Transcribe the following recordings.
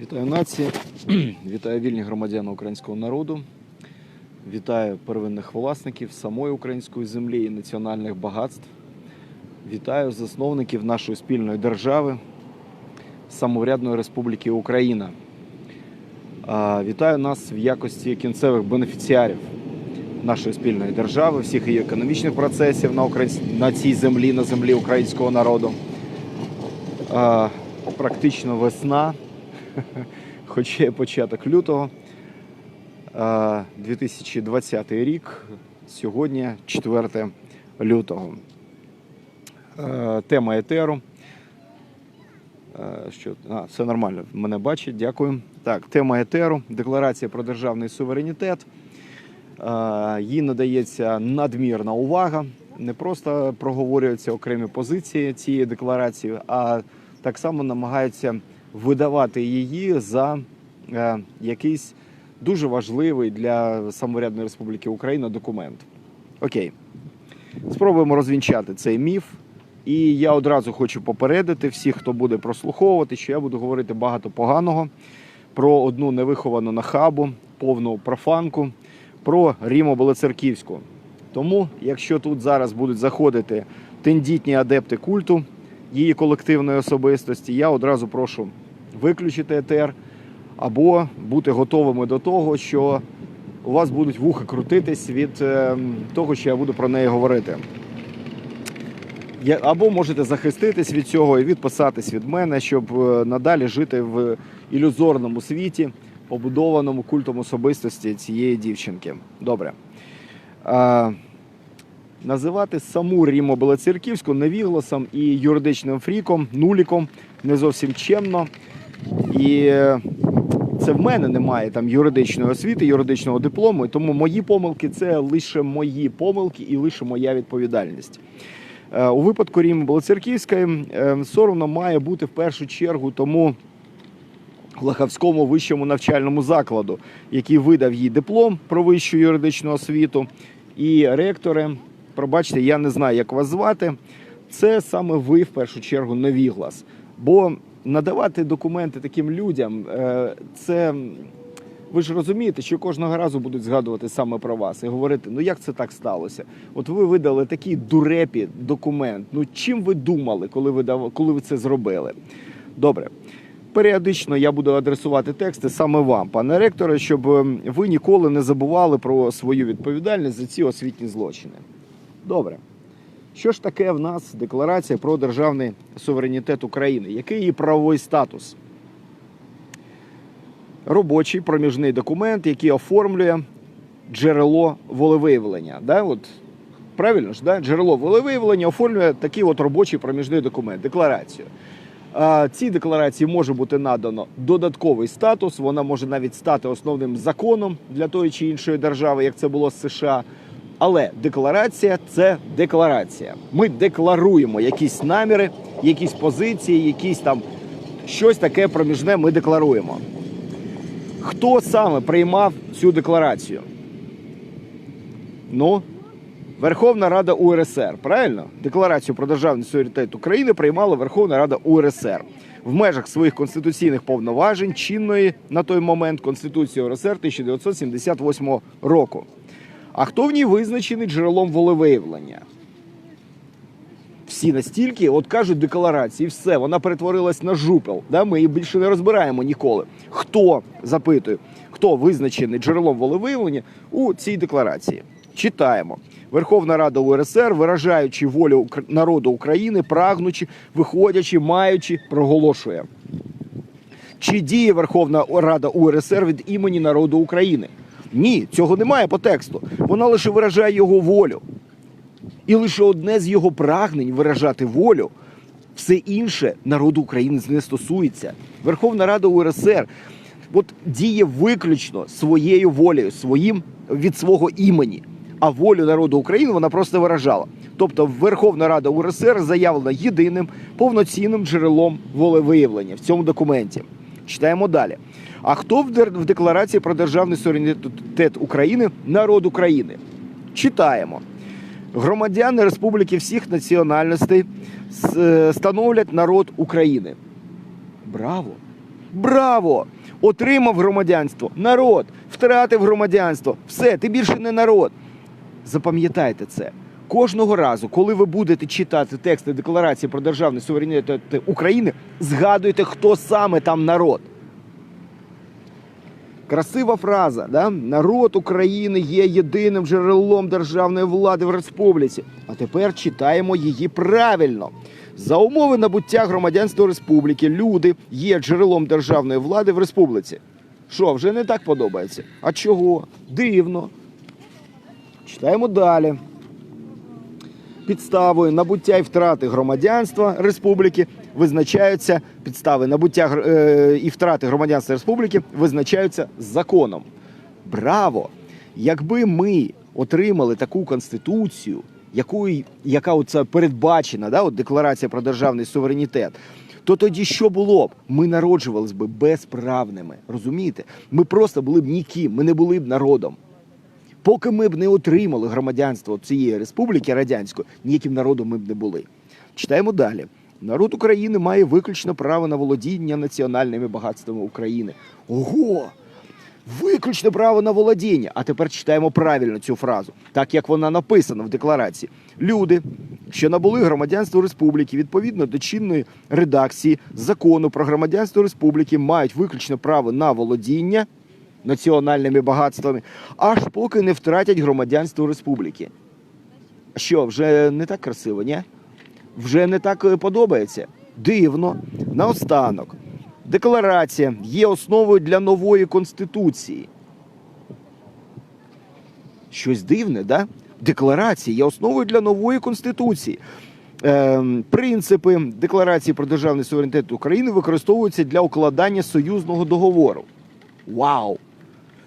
Вітаю нації, вітаю вільні громадяни українського народу, вітаю первинних власників самої української землі і національних багатств. Вітаю засновників нашої спільної держави, самоврядної Республіки Україна. Вітаю нас в якості кінцевих бенефіціарів нашої спільної держави, всіх її економічних процесів на, українсь... на цій землі, на землі українського народу. Практично весна, хоч є початок лютого. 2020 рік, сьогодні 4 лютого. Тема етеру. Що? А, все нормально, мене бачать, дякую. Так, тема етеру, декларація про державний суверенітет. Їй надається надмірна увага. Не просто проговорюються окремі позиції цієї декларації, а так само намагаються видавати її за е, якийсь дуже важливий для самоврядної Республіки Україна документ. Окей. Спробуємо розвінчати цей міф. І я одразу хочу попередити всіх, хто буде прослуховувати, що я буду говорити багато поганого про одну невиховану нахабу, повну профанку, про Ріму Белоцерківську. Тому, якщо тут зараз будуть заходити тендітні адепти культу її колективної особистості, я одразу прошу виключити етер або бути готовими до того, що у вас будуть вуха крутитись від е, того, що я буду про неї говорити. Або можете захиститись від цього і відписатись від мене, щоб е, надалі жити в ілюзорному світі, побудованому культом особистості цієї дівчинки. Добре. А, називати саму Ріму Белоцерківську невігласом і юридичним фріком, нуліком не зовсім чемно. І е, це в мене немає там юридичної освіти, юридичного диплому, тому мої помилки це лише мої помилки і лише моя відповідальність. Е, У випадку Ріми Белоцерківської е, соромно має бути в першу чергу тому Лахавському вищому навчальному закладу, який видав їй диплом про вищу юридичну освіту. І ректори, пробачте, я не знаю, як вас звати. Це саме ви в першу чергу невіглас. Бо надавати документи таким людям, е, це ви ж розумієте, що кожного разу будуть згадувати саме про вас і говорити, ну як це так сталося? От ви видали такий дурепі документ. Ну чим ви думали, коли ви дав... коли ви це зробили? Добре. Періодично я буду адресувати тексти саме вам, пане ректоре, щоб ем, ви ніколи не забували про свою відповідальність за ці освітні злочини. Добре. Що ж таке в нас декларація про державний суверенітет України? Який її правовий статус? Робочий проміжний документ, який оформлює джерело волевиявлення. Да? От, правильно ж, да? джерело волевиявлення оформлює такий от робочий проміжний документ, декларацію. Цій декларації може бути надано додатковий статус. Вона може навіть стати основним законом для тої чи іншої держави, як це було з США. Але декларація це декларація. Ми декларуємо якісь наміри, якісь позиції, якісь там щось таке проміжне. Ми декларуємо. Хто саме приймав цю декларацію? Ну, Верховна Рада УРСР, правильно? Декларацію про державний суверенітет України приймала Верховна Рада УРСР в межах своїх конституційних повноважень чинної на той момент Конституції УРСР 1978 року. А хто в ній визначений джерелом волевиявлення? Всі настільки, от кажуть декларації, все, вона перетворилась на жупел. Да? Ми її більше не розбираємо ніколи. Хто запитую, хто визначений джерелом волевиявлення у цій декларації? Читаємо. Верховна Рада УРСР, виражаючи волю народу України, прагнучи, виходячи, маючи, проголошує. Чи діє Верховна Рада УРСР від імені народу України? Ні, цього немає по тексту. Вона лише виражає його волю. І лише одне з його прагнень виражати волю. Все інше народу України не стосується. Верховна Рада УРСР от діє виключно своєю волею, своїм від свого імені. А волю народу України вона просто виражала. Тобто Верховна Рада УРСР заявлена єдиним повноцінним джерелом волевиявлення в цьому документі. Читаємо далі. А хто в декларації про державний суверенітет України народ України? Читаємо. Громадяни республіки всіх національностей е, становлять народ України. Браво! Браво! Отримав громадянство. Народ, втратив громадянство. Все, ти більше не народ. Запам'ятайте це. Кожного разу, коли ви будете читати тексти декларації про державний суверенітет України, згадуйте, хто саме там народ. Красива фраза, да? народ України є єдиним джерелом державної влади в республіці. А тепер читаємо її правильно. За умови набуття громадянства республіки, люди є джерелом державної влади в республіці. Що, вже не так подобається? А чого? Дивно. Читаємо далі. Підставою набуття і втрати громадянства республіки визначаються підстави набуття е, і втрати громадянства республіки визначаються законом. Браво! Якби ми отримали таку конституцію, якою, яка оце передбачена, да, от декларація про державний суверенітет, то тоді що було б? Ми народжувались би безправними. Розумієте? Ми просто були б ніким, ми не були б народом. Поки ми б не отримали громадянство цієї республіки радянської, ніяким народом ми б не були. Читаємо далі. Народ України має виключно право на володіння національними багатствами України. Ого! Виключне право на володіння. А тепер читаємо правильно цю фразу, так як вона написана в декларації. Люди, що набули громадянство республіки відповідно до чинної редакції закону про громадянство республіки, мають виключне право на володіння національними багатствами, аж поки не втратять громадянство республіки. Що, вже не так красиво, ні? Вже не так е, подобається? Дивно. Наостанок. Декларація є основою для нової конституції. Щось дивне, да? Декларація є основою для нової конституції. Ем, принципи декларації про державний суверенітет України використовуються для укладання союзного договору. Вау!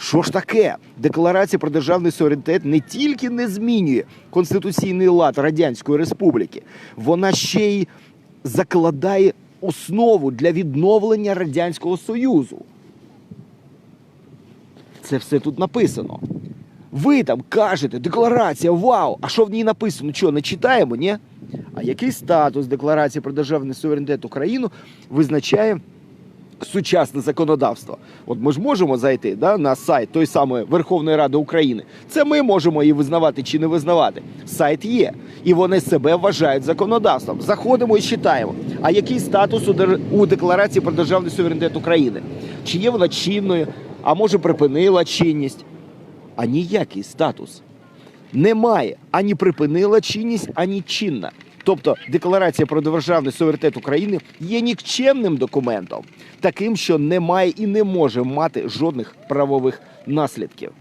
Що ж таке? Декларація про державний суверенітет не тільки не змінює конституційний лад Радянської Республіки, вона ще й закладає основу для відновлення Радянського Союзу. Це все тут написано. Ви там кажете, декларація, вау! А що в ній написано? Що, не читаємо, ні? А який статус декларації про державний суверенітет України визначає сучасне законодавство. От ми ж можемо зайти да, на сайт той самої Верховної Ради України. Це ми можемо її визнавати чи не визнавати. Сайт є, і вони себе вважають законодавством. Заходимо і читаємо. А який статус у, декларації про державний суверенітет України? Чи є вона чинною, а може припинила чинність? А ніякий статус немає ані припинила чинність, ані чинна. Тобто декларація про державний суверенітет України є нікчемним документом, таким, що не має і не може мати жодних правових наслідків.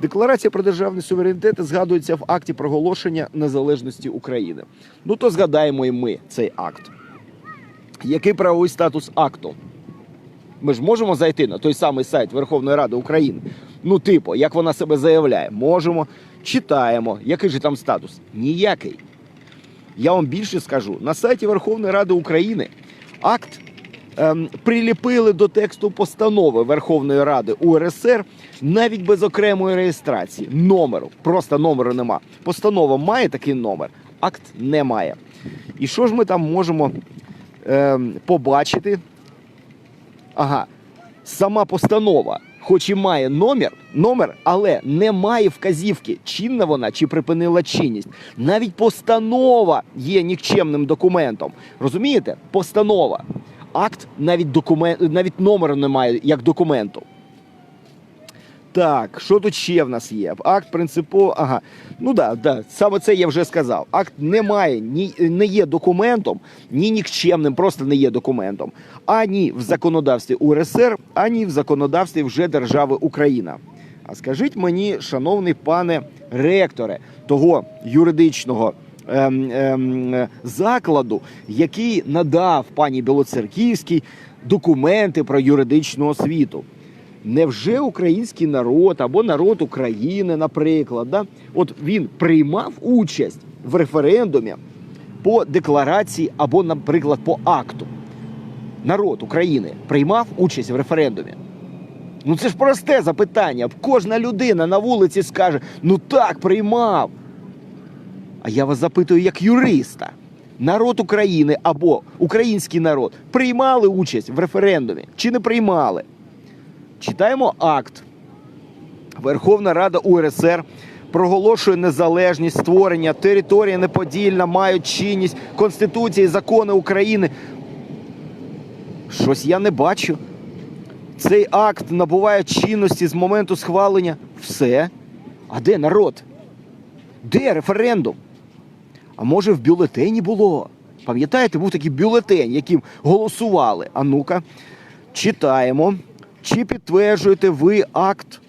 Декларація про державний суверенітет згадується в акті проголошення незалежності України. Ну то згадаємо і ми цей акт. Який правовий статус акту? Ми ж можемо зайти на той самий сайт Верховної Ради України. Ну, типу, як вона себе заявляє, можемо, читаємо. Який же там статус? Ніякий. Я вам більше скажу: на сайті Верховної Ради України акт ем, приліпили до тексту постанови Верховної Ради УРСР навіть без окремої реєстрації. Номеру. Просто номеру нема. Постанова має такий номер, акт не має. І що ж ми там можемо ем, побачити? Ага, сама постанова, хоч і має номер, номер, але не має вказівки, чинна вона чи припинила чинність. Навіть постанова є нікчемним документом. Розумієте? Постанова. Акт навіть документ, навіть номеру немає як документу. Так, що тут ще в нас є? Акт принципово. Ага. Ну да, да, саме це я вже сказав. Акт не має, ні, не є документом, ні нікчемним, просто не є документом. Ані в законодавстві УРСР, ані в законодавстві вже держави Україна. А скажіть мені, шановний пане ректоре, того юридичного ем, ем, закладу, який надав пані Білоцерківській документи про юридичну освіту. Невже український народ або народ України, наприклад, да? от він приймав участь в референдумі по декларації або, наприклад, по акту? Народ України приймав участь в референдумі? Ну це ж просте запитання. Кожна людина на вулиці скаже: ну так, приймав. А я вас запитую як юриста. народ України або український народ приймали участь в референдумі чи не приймали. Читаємо акт. Верховна Рада УРСР проголошує незалежність створення територія неподільна, мають чинність Конституції, закони України. Щось я не бачу. Цей акт набуває чинності з моменту схвалення. Все. А де народ? Де референдум? А може в бюлетені було? Пам'ятаєте, був такий бюлетень, яким голосували. А ну-ка, читаємо. Чи підтверджуєте ви акт?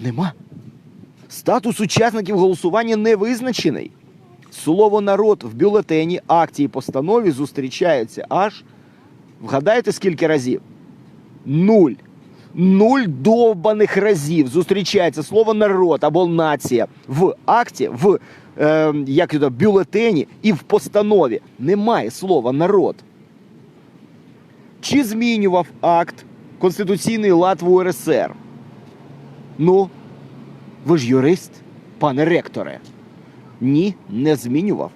Нема. Статус учасників голосування не визначений. Слово народ в бюлетені, акті і постанові зустрічається аж. Вгадайте, скільки разів? Нуль. Нуль довбаних разів зустрічається слово народ або нація в акті, в е, як бюлетені і в постанові. Немає слова народ. Чи змінював акт Конституційний лад в УРСР? Ну, ви ж юрист, пане ректоре. Ні, не змінював.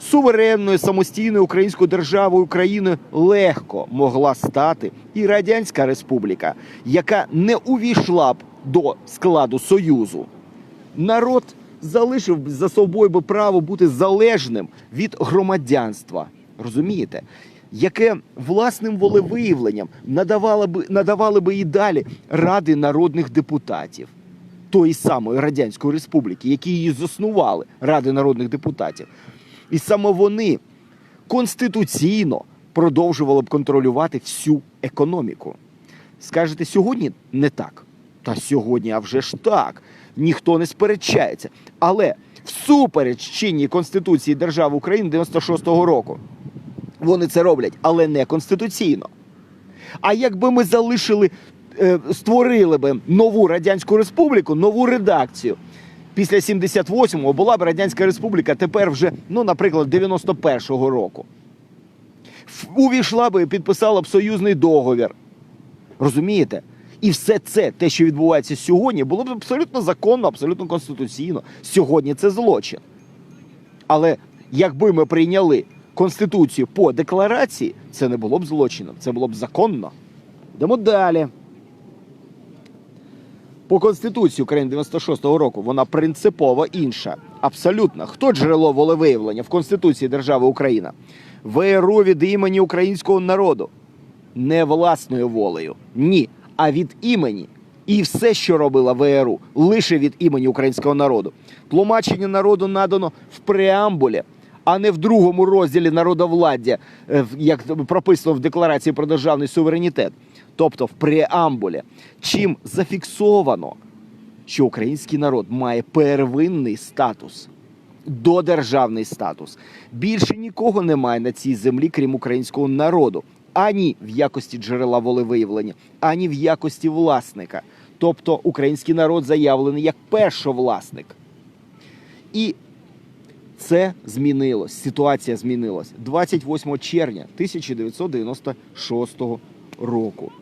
Суверенною самостійною українською державою Україною легко могла стати і Радянська Республіка, яка не увійшла б до складу Союзу. Народ залишив за собою би право бути залежним від громадянства. Розумієте? Яке власним волевиявленням надавали би, надавали би і далі ради народних депутатів тої самої Радянської Республіки, які її заснували, Ради народних депутатів. І саме вони конституційно продовжували б контролювати всю економіку. Скажете, сьогодні не так. Та сьогодні, а вже ж так. Ніхто не сперечається. Але всупереч чинній Конституції держави України 96-го року. Вони це роблять, але не конституційно. А якби ми залишили, е, створили би нову Радянську Республіку, нову редакцію. Після 78-го була б Радянська Республіка тепер вже, ну, наприклад, 91-го року. Увійшла би і підписала б союзний договір. Розумієте? І все це, те, що відбувається сьогодні, було б абсолютно законно, абсолютно конституційно. Сьогодні це злочин. Але якби ми прийняли Конституцію по декларації, це не було б злочином, це було б законно. Йдемо далі. По Конституції України 96-го року вона принципово інша. Абсолютно. Хто джерело волевиявлення в Конституції держави Україна? ВРУ від імені українського народу. Не власною волею. Ні. А від імені. І все, що робила ВРУ, лише від імені українського народу. Тлумачення народу надано в преамбулі, а не в другому розділі народовладдя, е, як прописано в Декларації про державний суверенітет. Тобто в преамбулі, чим зафіксовано, що український народ має первинний статус, додержавний статус. Більше нікого немає на цій землі, крім українського народу, ані в якості джерела волевиявлення, ані в якості власника. Тобто український народ заявлений як першовласник. І це змінилось. Ситуація змінилась 28 червня 1996 року.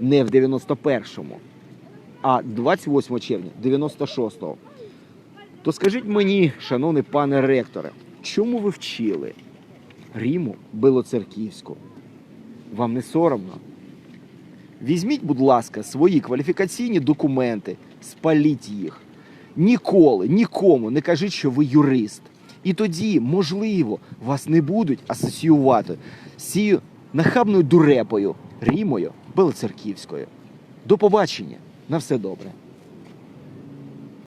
Не в 91-му, а 28 червня 96-го. То скажіть мені, шановний пане ректоре, чому ви вчили Риму Белоцерківську? Вам не соромно? Візьміть, будь ласка, свої кваліфікаційні документи, спаліть їх. Ніколи, нікому не кажіть, що ви юрист. І тоді, можливо, вас не будуть асоціювати з цією нахабною дурепою Рімою Белоцерківською. До побачення. На все добре.